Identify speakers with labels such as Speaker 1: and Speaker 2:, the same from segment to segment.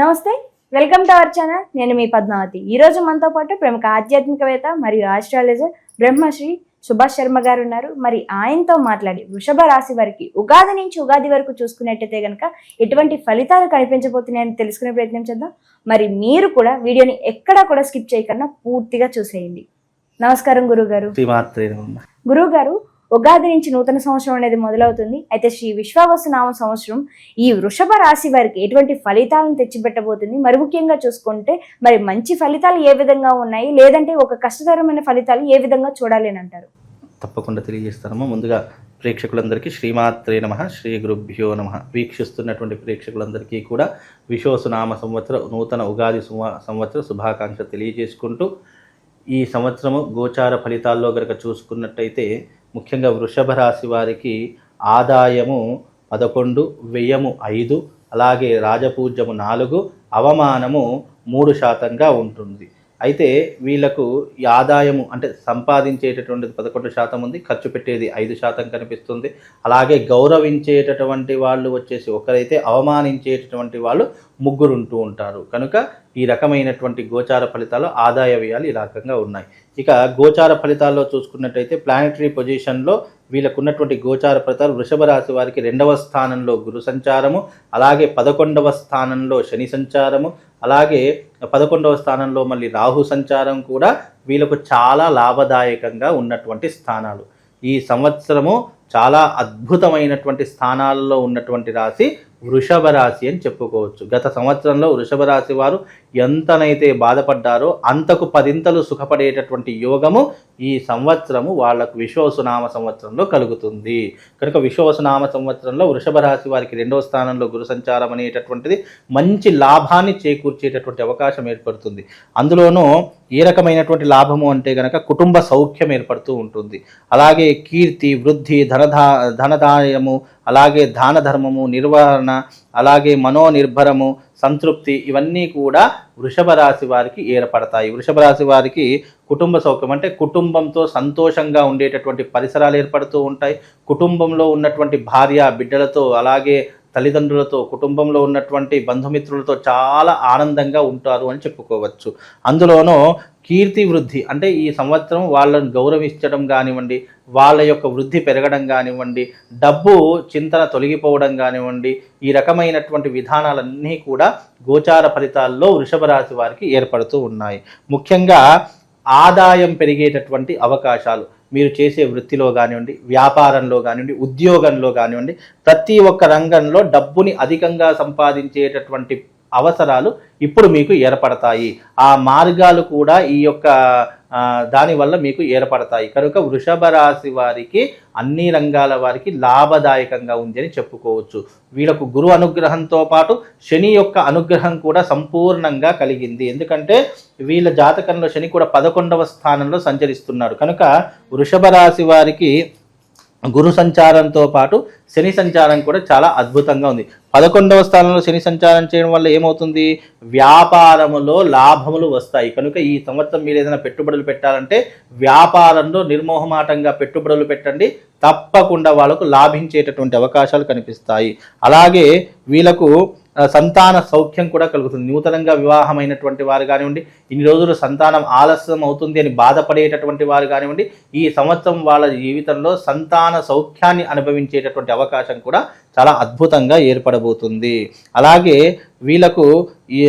Speaker 1: నమస్తే welcome to our channel. నేను మీ పద్మావతి. ఈ రోజు మనతో పాటు ప్రముఖ ఆధ్యాత్మికవేత్త మరియు ఆస్ట్రాలజర్ బ్రహ్మశ్రీ సుభాష్ శర్మ గారు ఉన్నారు. మరి ఆయనతో మాట్లాడి వృషభ రాశి వారికి ఉగాది నుంచి ఉగాది వరకు చూసుకున్నట్టయితే కనుక ఎటువంటి ఫలితాలు కనిపించబోతున్నాయని తెలుసుకునే ప్రయత్నం చేద్దాం. మరి మీరు కూడా వీడియోని ఎక్కడా కూడా స్కిప్ చేయకుండా పూర్తిగా చూసేయండి. నమస్కారం గురుగారు
Speaker 2: శ్రీమాత్రే నమః.
Speaker 1: గురువు గారు ఉగాది నుంచి నూతన సంవత్సరం అనేది మొదలవుతుంది. అయితే శ్రీ విశ్వావసునామ సంవత్సరం ఈ వృషభ రాశి వారికి ఎటువంటి ఫలితాలను తెచ్చిపెట్టబోతుంది? మరి ముఖ్యంగా చూసుకుంటే మరి మంచి ఫలితాలు ఏ విధంగా ఉన్నాయి? లేదంటే ఒక కష్టతరమైన ఫలితాలు ఏ విధంగా చూడాలి అని అంటారు?
Speaker 2: తప్పకుండా తెలియజేస్తానమ్మా. ముందుగా ప్రేక్షకులందరికీ శ్రీమాత్రే నమ శ్రీ గురుభ్యో నమ. వీక్షిస్తున్నటువంటి ప్రేక్షకులందరికీ కూడా విశ్వసునామ సంవత్సర నూతన ఉగాది సుమ- సంవత్సర శుభాకాంక్ష తెలియజేసుకుంటూ ఈ సంవత్సరము గోచార ఫలితాల్లో గనక చూసుకున్నట్టయితే ముఖ్యంగా వృషభ రాశి వారికి ఆదాయము పదకొండు వ్యయము ఐదు అలాగే రాజపూజ్యము నాలుగు అవమానము మూడు శాతంగా ఉంటుంది. అయితే వీళ్ళకు ఆదాయము అంటే సంపాదించేటటువంటిది పదకొండు శాతం ఉంది ఖర్చు పెట్టేది ఐదు శాతం కనిపిస్తుంది. అలాగే గౌరవించేటటువంటి వాళ్ళు వచ్చేసి ఒకరైతే అవమానించేటటువంటి వాళ్ళు ముగ్గురు ఉంటూ ఉంటారు. కనుక ఈ రకమైనటువంటి గోచార ఫలితాలు ఆదాయ వ్యయాలు ఈ రకంగా ఉన్నాయి. ఇక గోచార ఫలితాల్లో చూసుకున్నట్టయితే ప్లానటరీ పొజిషన్లో వీళ్ళకు ఉన్నటువంటి గోచార ఫలితాలు వృషభ రాశి వారికి రెండవ స్థానంలో గురు సంచారము అలాగే పదకొండవ స్థానంలో శని సంచారము అలాగే పదకొండవ స్థానంలో మళ్ళీ రాహు సంచారం కూడా వీళ్ళకు చాలా లాభదాయకంగా ఉన్నటువంటి స్థానాలు. ఈ సంవత్సరము చాలా అద్భుతమైనటువంటి స్థానాల్లో ఉన్నటువంటి రాశి వృషభ రాశి అని చెప్పుకోవచ్చు. గత సంవత్సరంలో వృషభ రాశి వారు ఎంతనైతే బాధపడ్డారో అంతకు పదింతలు సుఖపడేటటువంటి యోగము ఈ సంవత్సరము వాళ్ళకు విశ్వసునామ సంవత్సరంలో కలుగుతుంది. కనుక విశ్వసునామ సంవత్సరంలో వృషభ రాశి వారికి రెండవ స్థానంలో గురు సంచారం అనేటటువంటిది మంచి లాభాన్ని చేకూర్చేటటువంటి అవకాశం ఏర్పడుతుంది. అందులోనూ ఏ రకమైనటువంటి లాభము అంటే గనక కుటుంబ సౌఖ్యం ఏర్పడుతూ ఉంటుంది. అలాగే కీర్తి వృద్ధి ధనదా ధనదాయము అలాగే దాన ధర్మము నిర్వహణ అలాగే మనోనిర్భరము సంతృప్తి ఇవన్నీ కూడా వృషభ రాశి వారికి ఏర్పడతాయి. వృషభ రాశి వారికి కుటుంబ సౌఖ్యం అంటే కుటుంబంతో సంతోషంగా ఉండేటటువంటి పరిసరాలు ఏర్పడుతూ ఉంటాయి. కుటుంబంలో ఉన్నటువంటి భార్య బిడ్డలతో అలాగే తల్లిదండ్రులతో కుటుంబంలో ఉన్నటువంటి బంధుమిత్రులతో చాలా ఆనందంగా ఉంటారు అని చెప్పుకోవచ్చు. అందులోనూ కీర్తి వృద్ధి అంటే ఈ సంవత్సరం వాళ్ళను గౌరవించడం కానివ్వండి వాళ్ళ యొక్క వృద్ధి పెరగడం కానివ్వండి డబ్బు చింతన తొలగిపోవడం కానివ్వండి ఈ రకమైనటువంటి విధానాలన్నీ కూడా గోచార ఫలితాల్లో వృషభ రాశి వారికి ఏర్పడుతూ ఉన్నాయి. ముఖ్యంగా ఆదాయం పెరిగేటటువంటి అవకాశాలు మీరు చేసే వృత్తిలో కానివ్వండి వ్యాపారంలో కానివ్వండి ఉద్యోగంలో కానివ్వండి ప్రతి ఒక్క రంగంలో డబ్బుని అధికంగా సంపాదించేటటువంటి అవసరాలు ఇప్పుడు మీకు ఏర్పడతాయి. ఆ మార్గాలు కూడా ఈ యొక్క దానివల్ల మీకు ఏర్పడతాయి. కనుక వృషభ రాశి వారికి అన్ని రంగాల వారికి లాభదాయకంగా ఉంది అని చెప్పుకోవచ్చు. వీళ్ళకు గురు అనుగ్రహంతో పాటు శని యొక్క అనుగ్రహం కూడా సంపూర్ణంగా కలిగింది. ఎందుకంటే వీళ్ళ జాతకంలో శని కూడా పదకొండవ స్థానంలో సంచరిస్తున్నాడు కనుక వృషభ రాశి వారికి గురు సంచారంతో పాటు శని సంచారం కూడా చాలా అద్భుతంగా ఉంది. పదకొండవ స్థానంలో శని సంచారం చేయడం వల్ల ఏమవుతుంది? వ్యాపారములో లాభములు వస్తాయి. కనుక ఈ సంవత్సరం మీరు ఏదైనా పెట్టుబడులు పెట్టాలంటే వ్యాపారంలో నిర్మోహమాటంగా పెట్టుబడులు పెట్టండి. తప్పకుండా వాళ్ళకు లాభించేటటువంటి అవకాశాలు కనిపిస్తాయి. అలాగే వీళ్ళకు సంతాన సౌఖ్యం కూడా కలుగుతుంది. నూతనంగా వివాహమైనటువంటి వారు కానివ్వండి ఇన్ని రోజులు సంతానం ఆలస్యం అవుతుంది అని బాధపడేటటువంటి వారు కానివ్వండి ఈ సంవత్సరం వాళ్ళ జీవితంలో సంతాన సౌఖ్యాన్ని అనుభవించేటటువంటి అవకాశం కూడా చాలా అద్భుతంగా ఏర్పడబోతుంది. అలాగే వీళ్ళకు ఈ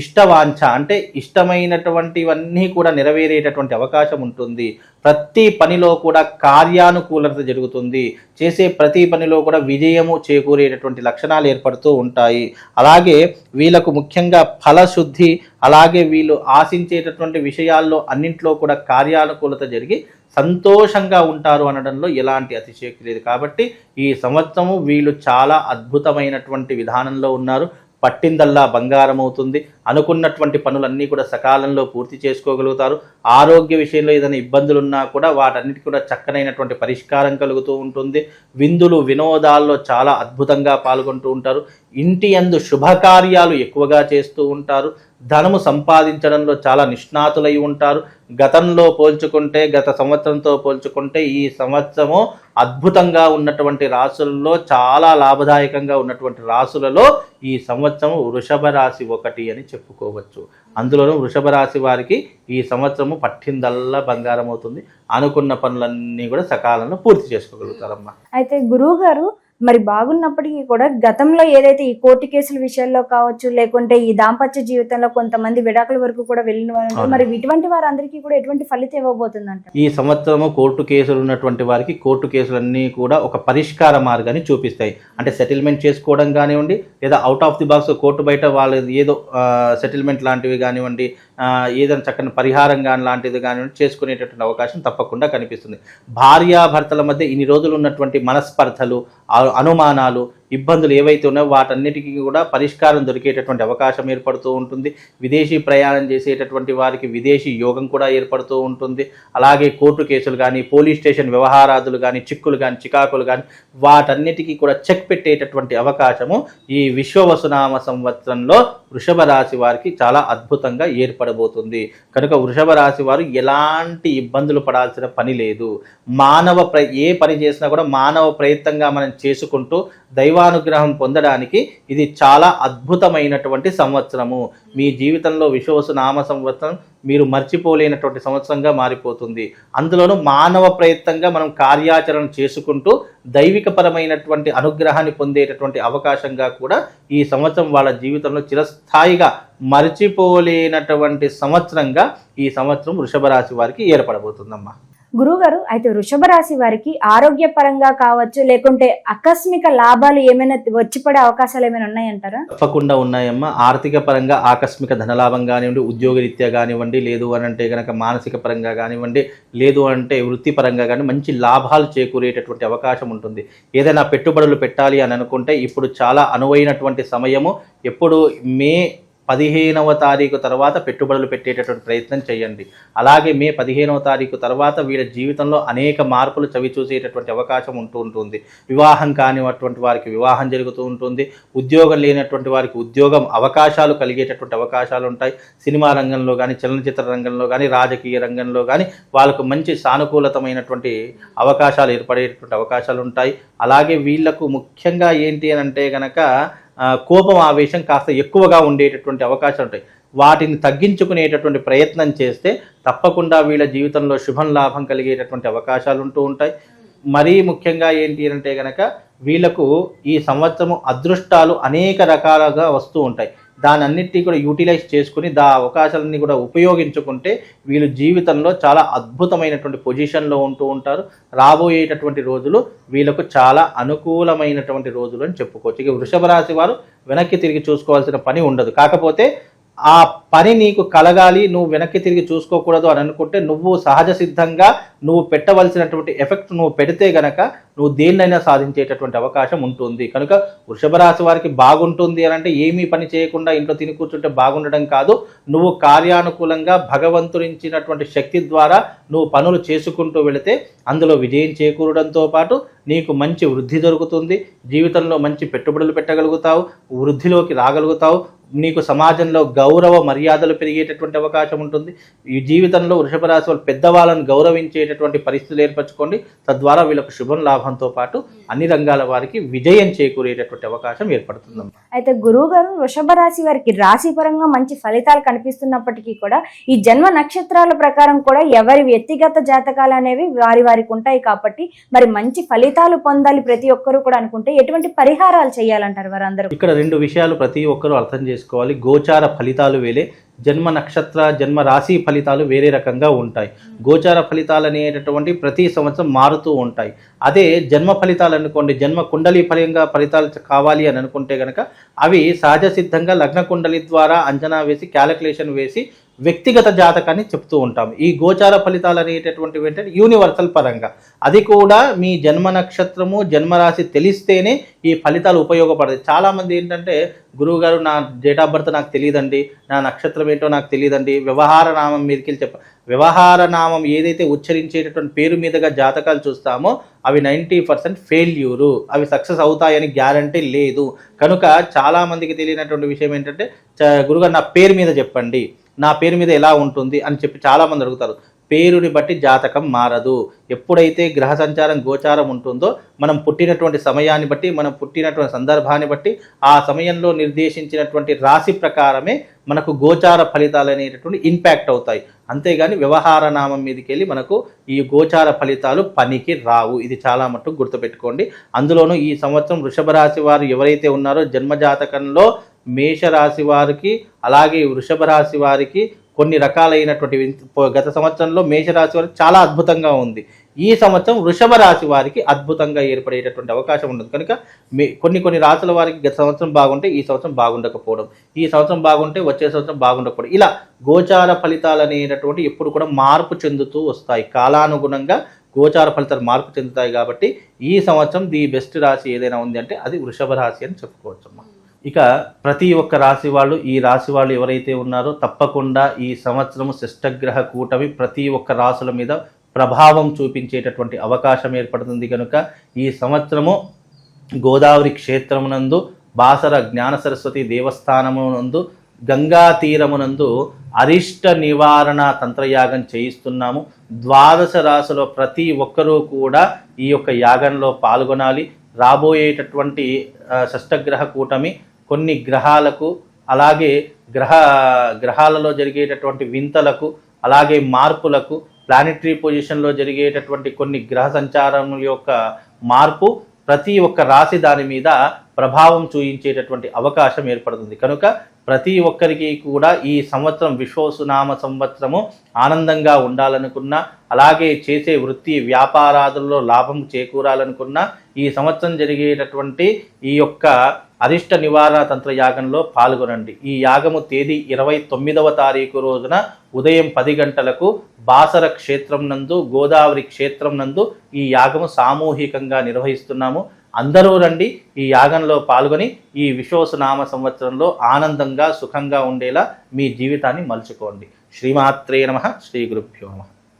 Speaker 2: ఇష్టవాంఛ అంటే ఇష్టమైనటువంటివన్నీ కూడా నెరవేరేటటువంటి అవకాశం ఉంటుంది. ప్రతి పనిలో కూడా కార్యానుకూలత జరుగుతుంది. చేసే ప్రతి పనిలో కూడా విజయము చేకూరేటటువంటి లక్షణాలు ఏర్పడుతూ ఉంటాయి. అలాగే వీళ్ళకు ముఖ్యంగా ఫలశుద్ధి అలాగే వీళ్ళు ఆశించేటటువంటి విషయాల్లో అన్నింటిలో కూడా కార్యానుకూలత జరిగి సంతోషంగా ఉంటారు అనడంలో ఎలాంటి అతిశయోక్తి లేదు. కాబట్టి ఈ సంవత్సరము వీళ్ళు చాలా అద్భుతమైనటువంటి విధానంలో ఉన్నారు. పట్టిందల్లా బంగారం అవుతుంది అనుకున్నటువంటి పనులన్నీ కూడా సకాలంలో పూర్తి చేసుకోగలుగుతారు. ఆరోగ్య విషయంలో ఏదైనా ఇబ్బందులు ఉన్నా కూడా వాటన్నిటి కూడా చక్కనైనటువంటి పరిష్కారం కలుగుతూ ఉంటుంది. విందులు వినోదాల్లో చాలా అద్భుతంగా పాల్గొంటూ ఉంటారు. ఇంటి అందు శుభకార్యాలు ఎక్కువగా చేస్తూ ఉంటారు. ధనము సంపాదించడంలో చాలా నిష్ణాతులై ఉంటారు. గతంలో పోల్చుకుంటే గత సంవత్సరంతో పోల్చుకుంటే ఈ సంవత్సరము అద్భుతంగా ఉన్నటువంటి రాసులలో చాలా లాభదాయకంగా ఉన్నటువంటి రాసులలో ఈ సంవత్సరం వృషభ రాశి ఒకటి అని చెప్పుకోవచ్చు. అందులోనూ వృషభ రాశి వారికి ఈ సంవత్సరము పట్టిందల్లా బంగారం అవుతుంది. అనుకున్న పనులన్నీ కూడా సకాలంలో పూర్తి చేసుకోగలుగుతారమ్మా.
Speaker 1: అయితే గురువు గారు మరి బాగున్నప్పటికీ కూడా గతంలో ఏదైతే ఈ కోర్టు కేసుల విషయాల్లో కావచ్చు లేకుంటే ఈ దాంపత్య జీవితంలో కొంతమంది విడాకుల వరకు కూడా వెళ్ళిన వారు. మరి ఇటువంటి వారందరికీ కూడా ఎటువంటి ఫలితం ఇవ్వబోతుందంట?
Speaker 2: ఈ సంవత్సరము కోర్టు కేసులు ఉన్నటువంటి వారికి కోర్టు కేసులన్నీ కూడా ఒక పరిష్కార మార్గాన్ని చూపిస్తాయి. అంటే సెటిల్మెంట్ చేసుకోవడం కానివ్వండి లేదా out of the box court బయట వాళ్ళు ఏదో సెటిల్మెంట్ లాంటివి కానివ్వండి ఏదైనా చక్కని పరిహారం కానీ లాంటిది కానివ్వండి చేసుకునేటటువంటి అవకాశం తప్పకుండా కనిపిస్తుంది. భార్యాభర్తల మధ్య ఇన్ని రోజులు ఉన్నటువంటి మనస్పర్ధలు అనుమానాలు ఇబ్బందులు ఏవైతే ఉన్నాయో వాటన్నిటికీ కూడా పరిష్కారం దొరికేటటువంటి అవకాశం ఏర్పడుతూ ఉంటుంది. విదేశీ ప్రయాణం చేసేటటువంటి వారికి విదేశీ యోగం కూడా ఏర్పడుతూ ఉంటుంది. అలాగే కోర్టు కేసులు కానీ పోలీస్ స్టేషన్ వ్యవహారాదులు కానీ చిక్కులు కానీ చికాకులు కానీ వాటన్నిటికీ కూడా చెక్ పెట్టేటటువంటి అవకాశము ఈ విశ్వవసునామ సంవత్సరంలో వృషభ రాశి వారికి చాలా అద్భుతంగా ఏర్పడబోతుంది. కనుక వృషభ రాశి వారు ఎలాంటి ఇబ్బందులు పడాల్సిన పని లేదు. మానవ ప్ర ఏ పని చేసినా కూడా మానవ ప్రయత్నంగా మనం చేసుకుంటూ దైవానుగ్రహం పొందడానికి ఇది చాలా అద్భుతమైనటువంటి సంవత్సరము. మీ జీవితంలో విశ్వసు నామ సంవత్సరం మీరు మర్చిపోలేనటువంటి సంవత్సరంగా మారిపోతుంది. అందులోనూ మానవ ప్రయత్నంగా మనం కార్యాచరణ చేసుకుంటూ దైవికపరమైనటువంటి అనుగ్రహాన్ని పొందేటటువంటి అవకాశంగా కూడా ఈ సంవత్సరం వాళ్ళ జీవితంలో చిరస్థాయిగా మర్చిపోలేనటువంటి సంవత్సరంగా ఈ సంవత్సరం వృషభ రాశి వారికి ఏర్పడబోతుందమ్మా.
Speaker 1: గురువు గారు అయితే వృషభ రాశి వారికి ఆరోగ్యపరంగా కావచ్చు లేకుంటే ఆకస్మిక లాభాలు ఏమైనా వచ్చి పడే అవకాశాలు ఏమైనా ఉన్నాయంటారా?
Speaker 2: తప్పకుండా ఉన్నాయమ్మా. ఆర్థిక పరంగా ఆకస్మిక ధనలాభం కానివ్వండి ఉద్యోగరీత్యా కానివ్వండి లేదు అని అంటే కనుక మానసిక పరంగా కానివ్వండి లేదు అంటే వృత్తిపరంగా కానీ మంచి లాభాలు చేకూరేటటువంటి అవకాశం ఉంటుంది. ఏదైనా పెట్టుబడులు పెట్టాలి అని అనుకుంటే ఇప్పుడు చాలా అనువైనటువంటి సమయము. ఎప్పుడు మే పదిహేనవ తారీఖు తర్వాత పెట్టుబడులు పెట్టేటటువంటి ప్రయత్నం చేయండి. అలాగే మే పదిహేనవ తారీఖు తర్వాత వీళ్ళ జీవితంలో అనేక మార్పులు చవి చూసేటటువంటి అవకాశం ఉంటూ ఉంటుంది. వివాహం కానిటువంటి వారికి వివాహం జరుగుతూ ఉంటుంది. ఉద్యోగం లేనటువంటి వారికి ఉద్యోగం అవకాశాలు కలిగేటటువంటి అవకాశాలు ఉంటాయి. సినిమా రంగంలో కానీ చలనచిత్ర రంగంలో కానీ రాజకీయ రంగంలో కానీ వాళ్ళకు మంచి సానుకూలతమైనటువంటి అవకాశాలు ఏర్పడేటటువంటి అవకాశాలు ఉంటాయి. అలాగే వీళ్ళకు ముఖ్యంగా ఏంటి అని అంటే కనుక కోపం ఆవేశం కాస్త ఎక్కువగా ఉండేటటువంటి అవకాశాలు ఉంటాయి. వాటిని తగ్గించుకునేటటువంటి ప్రయత్నం చేస్తే తప్పకుండా వీళ్ళ జీవితంలో శుభం లాభం కలిగేటటువంటి అవకాశాలు ఉంటూ ఉంటాయి. మరీ ముఖ్యంగా ఏంటి అంటే కనుక వీళ్ళకు ఈ సంవత్సరము అదృష్టాలు అనేక రకాలుగా వస్తూ ఉంటాయి. దాని అన్నిటినీ కూడా యూటిలైజ్ చేసుకుని దా అవకాశాలన్నీ కూడా ఉపయోగించుకుంటే వీళ్ళు జీవితంలో చాలా అద్భుతమైనటువంటి పొజిషన్లో ఉంటూ ఉంటారు. రాబోయేటటువంటి రోజులు వీళ్ళకు చాలా అనుకూలమైనటువంటి రోజులు అని చెప్పుకోవచ్చు. ఇక వృషభ రాశి వారు వెనక్కి తిరిగి చూసుకోవాల్సిన పని ఉండదు. కాకపోతే ఆ పని నీకు కలగాలి నువ్వు వెనక్కి తిరిగి చూసుకోకూడదు అని అనుకుంటే నువ్వు సహజ సిద్ధంగా నువ్వు పెట్టవలసినటువంటి ఎఫెక్ట్ నువ్వు పెడితే గనక నువ్వు దేన్నైనా సాధించేటటువంటి అవకాశం ఉంటుంది. కనుక వృషభ రాశి వారికి బాగుంటుంది అని అంటే ఏమీ పని చేయకుండా ఇంట్లో తిని కూర్చుంటే బాగుండడం కాదు. నువ్వు కార్యానుకూలంగా భగవంతునిచ్చినటువంటి శక్తి ద్వారా నువ్వు పనులు చేసుకుంటూ వెళితే అందులో విజయం చేకూరడంతో పాటు నీకు మంచి వృద్ధి దొరుకుతుంది. జీవితంలో మంచి పెట్టుబడులు పెట్టగలుగుతావు వృద్ధిలోకి రాగలుగుతావు నీకు సమాజంలో గౌరవ మర్యాదలు పెరిగేటటువంటి అవకాశం ఉంటుంది. ఈ జీవితంలో వృషభ రాశి వాళ్ళు పెద్దవాళ్ళని గౌరవించేటటువంటి పరిస్థితులు ఏర్పరచుకోండి. తద్వారా వీళ్ళకు శుభం లాభంతో పాటు అన్ని రంగాల వారికి విజయం చేకూరేటటువంటి అవకాశం ఏర్పడుతుంది
Speaker 1: అయితే గురువు గారు వృషభ రాశి వారికి రాశి పరంగా మంచి ఫలితాలు కనిపిస్తున్నప్పటికీ కూడా ఈ జన్మ నక్షత్రాల ప్రకారం కూడా ఎవరి వ్యక్తిగత జాతకాలు అనేవి వారి వారికి ఉంటాయి కాబట్టి మరి మంచి ఫలితాలు పొందాలి ప్రతి ఒక్కరూ కూడా అనుకుంటే ఎటువంటి పరిహారాలు చేయాలంటారు వారందరూ?
Speaker 2: ఇక్కడ రెండు విషయాలు ప్రతి ఒక్కరూ అర్థం చేసుకోవాలి. గోచార ఫలితాలు వేలే. జన్మ నక్షత్ర జన్మ రాశి ఫలితాలు వేరే రకంగా ఉంటాయి. గోచార ఫలితాలు అనేటటువంటి ప్రతి సంవత్సరం మారుతూ ఉంటాయి. అదే జన్మ ఫలితాలు అనుకోండి. జన్మ కుండలి ఫలంగా ఫలితాలు కావాలి అని అనుకుంటే కనుక అవి సహజ సిద్ధంగా లగ్న కుండలి ద్వారా అంచనా వేసి క్యాలిక్యులేషన్ వేసి వ్యక్తిగత జాతకాన్ని చెప్తూ ఉంటాం. ఈ గోచార ఫలితాలు అనేటటువంటివి ఏంటంటే యూనివర్సల్ పరంగా. అది కూడా మీ జన్మ నక్షత్రము జన్మరాశి తెలిస్తేనే ఈ ఫలితాలు ఉపయోగపడతాయి. చాలామంది ఏంటంటే గురువుగారు నా డేట్ ఆఫ్ బర్త్ నాకు తెలియదండి. నా నక్షత్రం ఏంటో నాకు తెలియదండి. వ్యవహార నామం మీదకి వెళ్ళి చెప్ప వ్యవహార నామం ఏదైతే ఉచ్చరించేటటువంటి పేరు మీదుగా జాతకాలు చూస్తామో అవి నైంటీ పర్సెంట్ ఫెయిల్యూరు అవి సక్సెస్ అవుతాయని గ్యారంటీ లేదు. కనుక చాలామందికి తెలియనటువంటి విషయం ఏంటంటే చ- గురుగారు నా పేరు మీద చెప్పండి. నా పేరు మీద ఎలా ఉంటుంది అని చెప్పి చాలామంది అడుగుతారు. పేరుని బట్టి జాతకం మారదు. ఎప్పుడైతే గ్రహ సంచారం గోచారం ఉంటుందో మనం పుట్టినటువంటి సమయాన్ని బట్టి మనం పుట్టినటువంటి సందర్భాన్ని బట్టి ఆ సమయంలో నిర్దేశించినటువంటి రాశి ప్రకారమే మనకు గోచార ఫలితాలు అనేటటువంటి ఇంపాక్ట్ అవుతాయి. అంతేగాని వ్యవహార నామం మీదకి వెళ్ళి మనకు ఈ గోచార ఫలితాలు పనికి రావు. ఇది చాలా మటుకు గుర్తుపెట్టుకోండి. అందులోనూ ఈ సంవత్సరం వృషభ రాశి వారు ఎవరైతే ఉన్నారో జన్మజాతకంలో మేషరాశి వారికి అలాగే వృషభ రాశి వారికి కొన్ని రకాలైనటువంటి గత సంవత్సరంలో మేషరాశి వారికి చాలా అద్భుతంగా ఉంది. ఈ సంవత్సరం వృషభ రాశి వారికి అద్భుతంగా ఏర్పడేటటువంటి అవకాశం ఉండదు కనుక మీ కొన్ని కొన్ని రాశుల వారికి గత సంవత్సరం బాగుంటే ఈ సంవత్సరం బాగుండకపోవడం ఈ సంవత్సరం బాగుంటే వచ్చే సంవత్సరం బాగుండకపోవడం ఇలా గోచార ఫలితాలు అనేటటువంటి ఎప్పుడు కూడా మార్పు చెందుతూ వస్తాయి. కాలానుగుణంగా గోచార ఫలితాలు మార్పు చెందుతాయి కాబట్టి ఈ సంవత్సరం ది బెస్ట్ రాశి ఏదైనా ఉంది అంటే అది వృషభ రాశి అని చెప్పుకోవచ్చు ఇక ప్రతి ఒక్క రాశి వాళ్ళు ఈ రాశి వాళ్ళు ఎవరైతే ఉన్నారో తప్పకుండా ఈ సంవత్సరం శిష్టగ్రహ కూటమి ప్రతి ఒక్క రాశుల మీద ప్రభావం చూపించేటటువంటి అవకాశం ఏర్పడుతుంది కనుక ఈ సంవత్సరము గోదావరి క్షేత్రమునందు బాసర జ్ఞాన సరస్వతి దేవస్థానమునందు గంగా తీరమునందు అరిష్ట నివారణ తంత్రయాగం చేయిస్తున్నాము. ద్వాదశ రాశిలో ప్రతి ఒక్కరూ కూడా ఈ యొక్క యాగంలో పాల్గొనాలి. రాబోయేటటువంటి షష్టగ్రహ కూటమి కొన్ని గ్రహాలకు అలాగే గ్రహ గ్రహాలలో జరిగేటటువంటి వింతలకు అలాగే మార్పులకు ప్లానెటరీ పొజిషన్లో జరిగేటటువంటి కొన్ని గ్రహ సంచారం యొక్క మార్పు ప్రతి ఒక్క రాశి దాని మీద ప్రభావం చూయించేటటువంటి అవకాశం ఏర్పడుతుంది. కనుక ప్రతి ఒక్కరికి కూడా ఈ సంవత్సరం విశ్వసునామ సంవత్సరము ఆనందంగా ఉండాలనుకున్నా అలాగే చేసే వృత్తి వ్యాపారాదుల్లో లాభం చేకూరాలనుకున్నా ఈ సంవత్సరం జరిగేటటువంటి ఈ యొక్క అరిష్ట నివారణ తంత్ర యాగంలో పాల్గొనండి. ఈ యాగము తేదీ ఇరవై తొమ్మిదవ తారీఖు రోజున ఉదయం పది గంటలకు బాసర క్షేత్రం నందు గోదావరి క్షేత్రం నందు ఈ యాగము సామూహికంగా నిర్వహిస్తున్నాము. అందరూ రండి ఈ యాగంలో పాల్గొని ఈ విశ్వసనామ సంవత్సరంలో ఆనందంగా సుఖంగా ఉండేలా మీ జీవితాన్ని మలుచుకోండి. శ్రీమాత్రే నమ. శ్రీ గురుభ్యో నమ.